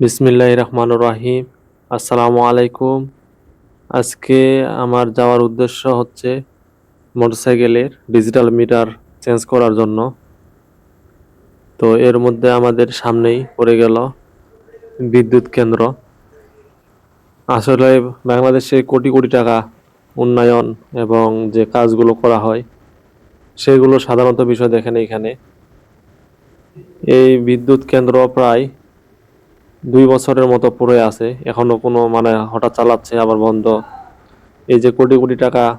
বিসমিল্লাহ রহমান রাহিম। আসসালামু আলাইকুম। আজকে আমার যাওয়ার উদ্দেশ্য হচ্ছে মোটরসাইকেলের ডিজিটাল মিটার চেঞ্জ করার জন্য। তো এর মধ্যে আমাদের সামনেই পড়ে গেল বিদ্যুৎ কেন্দ্র। আসলে বাংলাদেশে কোটি কোটি টাকা উন্নয়ন এবং যে কাজগুলো করা হয়, সেগুলো সাধারণত বিষয় দেখেন এখানে। এই বিদ্যুৎ কেন্দ্র প্রায় দুই বছরের মতো পড়ে আছে। এখনও কোনো মানে হঠাৎ চালাচ্ছে, আবার বন্ধ। এই যে কোটি কোটি টাকা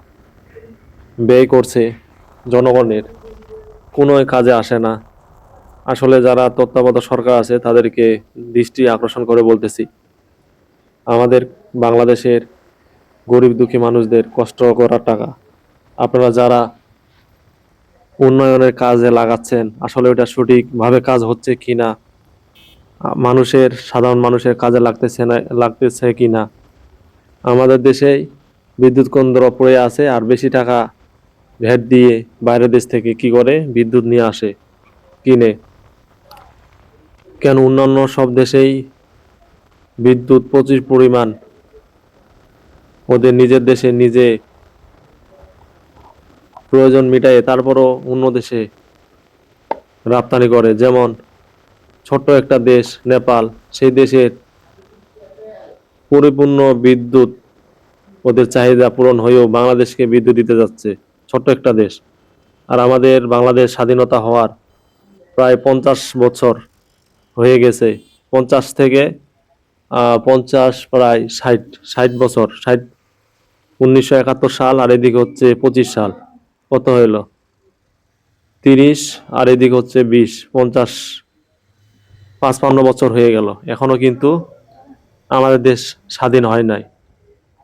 ব্যয় করছে জনগণের, কোনো কাজে আসে না। আসলে যারা তত্ত্বাবধায়ক সরকার আছে, তাদেরকে দৃষ্টি আকর্ষণ করে বলতেছি, আমাদের বাংলাদেশের গরিব দুঃখী মানুষদের কষ্ট করার টাকা। আপনারা যারা উন্নয়নের কাজে লাগাচ্ছেন, আসলে ওটা সঠিকভাবে কাজ হচ্ছে কিনা আ- মানুষের, সাধারণ মানুষের কাজে লাগতেছে না, লাগতেছে কি না আমাদের দেশেই বিদ্যুৎ কেন্দ্র পড়ে আছে আর বেশি টাকা ভ্যাট দিয়ে বাইরের দেশ থেকে কি করে বিদ্যুৎ নিয়ে আসে, কিনে? কেন অন্যান্য সব দেশেই বিদ্যুৎ প্রচুর পরিমাণ? ওদের নিজের দেশে নিজে প্রয়োজন মিটায় তারপরও অন্য দেশে রপ্তানি করে। যেমন ছোট্ট একটা দেশ, নেপাল। সেই দেশের পরিপূর্ণ বিদ্যুৎ ওদের চাহিদা পূরণ হয়েও বাংলাদেশকে বিদ্যুৎ দিতে যাচ্ছে। ছোট্ট একটা দেশ। আর আমাদের বাংলাদেশ স্বাধীনতা হওয়ার প্রায় পঞ্চাশ বছর হয়ে গেছে। পঞ্চাশ থেকে পঞ্চাশ প্রায় ষাট ষাট বছর, ষাট, উনিশশো একাত্তর সাল আর এদিকে হচ্ছে পঁচিশ সাল। কত হইল? তিরিশ, আর এদিকে হচ্ছে বিশ, পঞ্চাশ পাঁচপান্ন বছর হয়ে গেল। এখনও কিন্তু আমাদের দেশ স্বাধীন হয় নাই।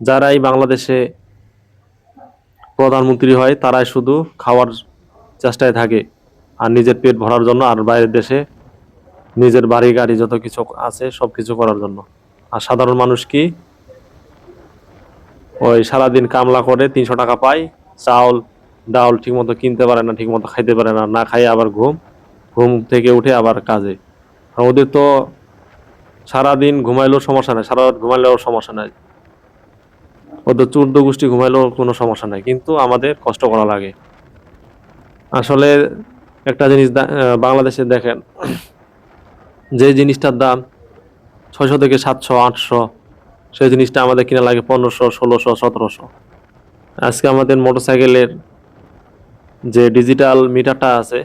যারাই বাংলাদেশে প্রধানমন্ত্রী হয়, তারাই শুধু খাওয়ার চেষ্টায় থাকে আর নিজের পেট ভরার জন্য আর বাইরের দেশে নিজের বাড়ি, গাড়ি যত কিছু আছে সব কিছু করার জন্য। আর সাধারণ মানুষ কি ওই সারাদিন কামলা করে তিনশো টাকা পায়, চাউল, ডাউল ঠিকমতো কিনতে পারে না, ঠিকমতো খাইতে পারে না না খাই আবার ঘুম ঘুম থেকে উঠে আবার কাজে। আর ওদের তো সারাদিন ঘুমাইলেও সমস্যা নাই, সারা রাত ঘুমাইলেও সমস্যা নাই। ওদের চূর্দ গোষ্ঠী ঘুমাইলেও কোনো সমস্যা নাই, কিন্তু আমাদের কষ্ট করা লাগে। আসলে একটা জিনিস বাংলাদেশে দেখেন, যে জিনিসটার দাম ছয়শো থেকে সাতশো, আটশো, সেই জিনিসটা আমাদের কিনা লাগে পনেরোশো, ষোলোশো, সতেরোশো। আজকে আমাদের মোটরসাইকেলের যে ডিজিটাল মিটারটা আছে,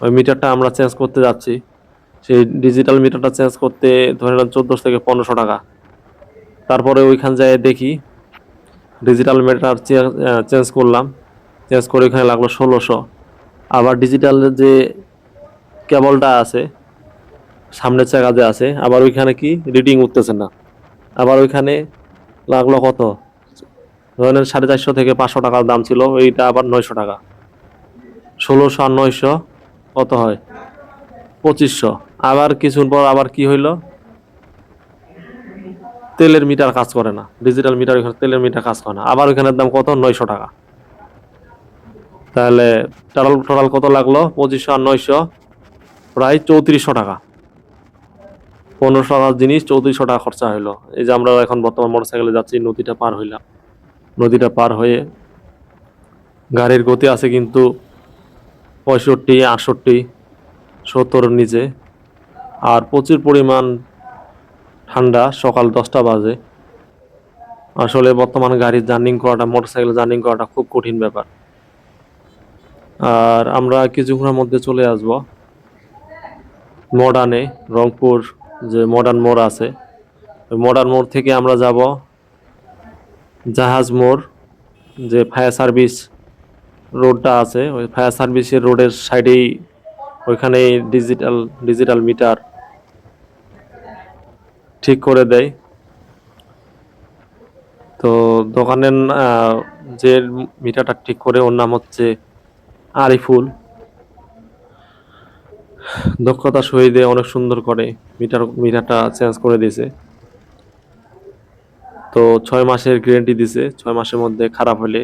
ওই মিটারটা আমরা চেঞ্জ করতে যাচ্ছি। সেই ডিজিটাল মিটারটা চেঞ্জ করতে ধরে নেন চোদ্দোশো থেকে পনেরোশো টাকা। তারপরে ওইখান যায় দেখি ডিজিটাল মিটার চেঞ্জ করলাম। চেঞ্জ করে ওইখানে লাগল ষোলোশো। আবার ডিজিটাল যে কেবলটা আছে, সামনের চাকা যে আছে, আবার ওইখানে কি রিডিং উঠতেছে না। আবার ওইখানে লাগল কত? ধরেন সাড়ে চারশো থেকে পাঁচশো টাকার দাম ছিল ওইটা আবার নয়শো টাকা। ষোলোশো আর নয়শো কত হয়? পঁচিশশো। আবার কিছুর পর আবার কি হইল? তেলের মিটার কাজ করে না। ডিজিটাল মিটার ওইখানে তেলের মিটার কাজ করে না। আবার ওইখানের দাম কত? নয়শো টাকা। তাহলে টোটাল টোটাল কত লাগল? পঁচিশশো আর নয়শো। প্রায় চৌত্রিশশো টাকা। পনেরোশো টাকার জিনিস, চৌত্রিশশো টাকা খরচা হইল। এই যে আমরা এখন বর্তমান মোটরসাইকেলে যাচ্ছি, নদীটা পার হইলাম। নদীটা পার হয়ে গাড়ির গতি আছে কিন্তু পঁয়ষট্টি, আটষট্টি সত্তরের নিচে। আর প্রচুর পরিমাণ ঠান্ডা সকাল দশটা বাজে। আসলে বর্তমান গাড়ির জার্নিং করাটা, মোটরসাইকেল জার্নিং করাটা খুব কঠিন ব্যাপার। আর আমরা কিছুক্ষণের মধ্যে চলে আসব। মডার্নে, রংপুর যে মডার্ন মোড় আছে, ওই মডার্ন মোড় থেকে আমরা যাব জাহাজ মোড়, যে ফায়ার সার্ভিস রোডটা আছে, ওই ফায়ার সার্ভিসের রোডের সাইডেই ওইখানে ডিজিটাল ডিজিটাল মিটার ঠিক করে দেয়। তো দোকানের যে মিটারটা ঠিক করে, ওর নাম হচ্ছে আরিফুল। দক্ষতা সহিতে অনেক সুন্দর করে মিটার মিটারটা চেঞ্জ করে দিয়েছে। তো ছয় মাসের গ্যারেন্টি দিছে ছয় মাসের মধ্যে খারাপ হলে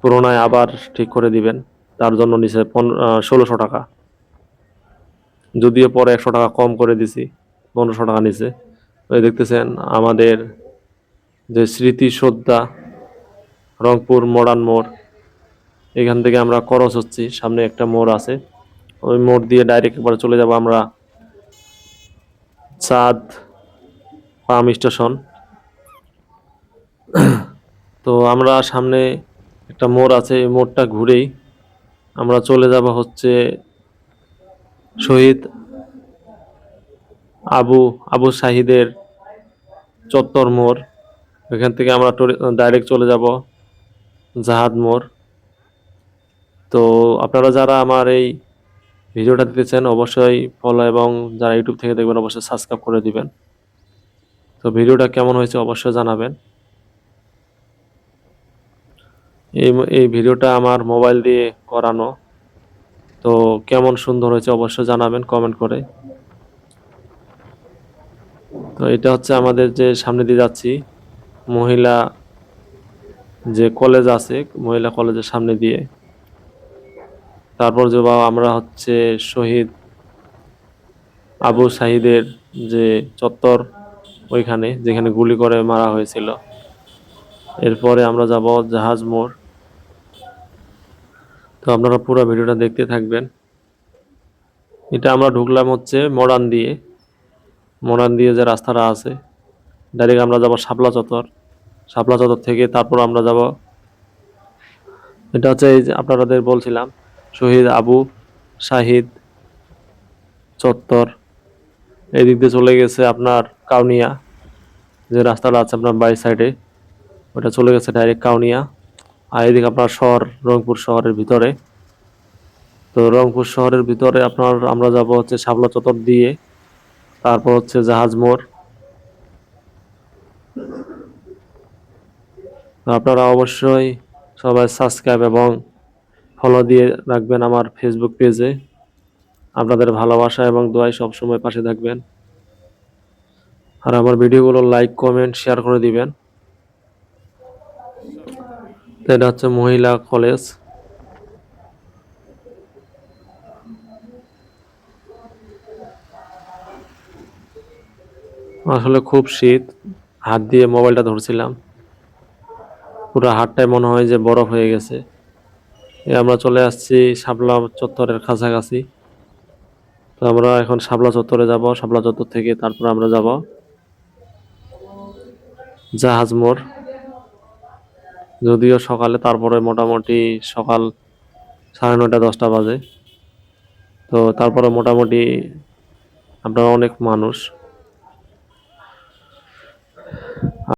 পুরোনায় আবার ঠিক করে দিবেন। তার জন্য নিচে ষোলোশো টাকা। যদিও পরে একশো টাকা কম করে দিছি, পনেরোশো টাকা নিছে। ওই দেখতেছেন আমাদের যে স্মৃতি শ্রদ্ধা রংপুর মডার্ন মোড়, এখান থেকে আমরা করস হচ্ছি, সামনে একটা মোড় আছে। ওই মোড় দিয়ে ডাইরেক্ট এবার চলে যাব আমরা চাঁদ পাম স্টেশন। তো আমরা সামনে একটা মোড় আছে, এই মোড়টা ঘুরেই আমরা চলে যাব হচ্ছে শহীদ আবু আবু শাহিদের চত্বর মোড়। এখান থেকে আমরা ডাইরেক্ট চলে যাব জাহাদ মোড়। তো আপনারা যারা আমার এই ভিডিওটা দিতেছেন অবশ্যই ফলো এবং যারা ইউটিউব থেকে দেখবেন, অবশ্যই সাবস্ক্রাইব করে দিবেন। তো ভিডিওটা কেমন হয়েছে অবশ্যই জানাবেন। এই এই ভিডিওটা আমার মোবাইল দিয়ে করানো। তো কেমন সুন্দর হয়েছে অবশ্যই জানাবেন কমেন্ট করে। তো এটা হচ্ছে আমাদের যে সামনে দিয়ে যাচ্ছি, মহিলা যে কলেজ আছে, মহিলা কলেজের সামনে দিয়ে। তারপর যে আমরা হচ্ছে শহীদ আবু সাহিদের যে চত্বর ওইখানে, যেখানে গুলি করে মারা হয়েছিল। এরপরে আমরা যাব জাহাজ মোড়। তো আপনারা পুরো ভিডিওটা দেখতে থাকবেন। এটা আমরা ঢুকলাম হচ্ছে মডার্ন দিয়ে। মডার্ন দিয়ে যে রাস্তাটা আছে ডাইরেক্ট আমরা যাব শাপলা চত্বর। শাপলা চত্বর থেকে তারপর আমরা যাব, এটা হচ্ছে এই যে আপনাদের বলছিলাম, শহীদ আবু শাহিদ চত্বর। এই দিক দিয়ে চলে গেছে আপনার কাউনিয়া, যে রাস্তাটা আছে আপনার বাই সাইডে, ওটা চলে গেছে ডাইরেক্ট কাউনিয়া। আর এদিকে আপনার শহর, রংপুর শহরের ভিতরে। তো রংপুর শহরের ভিতরে আপনার আমরা যাব হচ্ছে শাপলা চত্বর দিয়ে, তারপর হচ্ছে জাহাজ মোড়। আপনারা অবশ্যই সবাই সাবস্ক্রাইব এবং ফলো দিয়ে রাখবেন আমার ফেসবুক পেজে আপনাদের ভালোবাসা এবং দোয়াই সবসময় পাশে থাকবেন। আর আমার ভিডিওগুলো লাইক কমেন্ট শেয়ার করে দিবেন। এটা হচ্ছে মহিলা কলেজ। আসলে খুব শীত, হাত দিয়ে মোবাইলটা ধরছিলাম। পুরো হাতটাই মনে হয় যে বরফ হয়ে গেছে। আমরা চলে আসছি শাপলা চত্বরের কাছাকাছি। তো আমরা এখন শাপলা চত্বরে যাব, শাপলা চত্বর থেকে তারপর আমরা যাব। জাহাজ মোড়। যদিও সকালে, তারপরে মোটামুটি সকাল সাড়ে নয়টা, দশটা বাজে। তো তারপরে মোটামুটি আপনার অনেক মানুষ।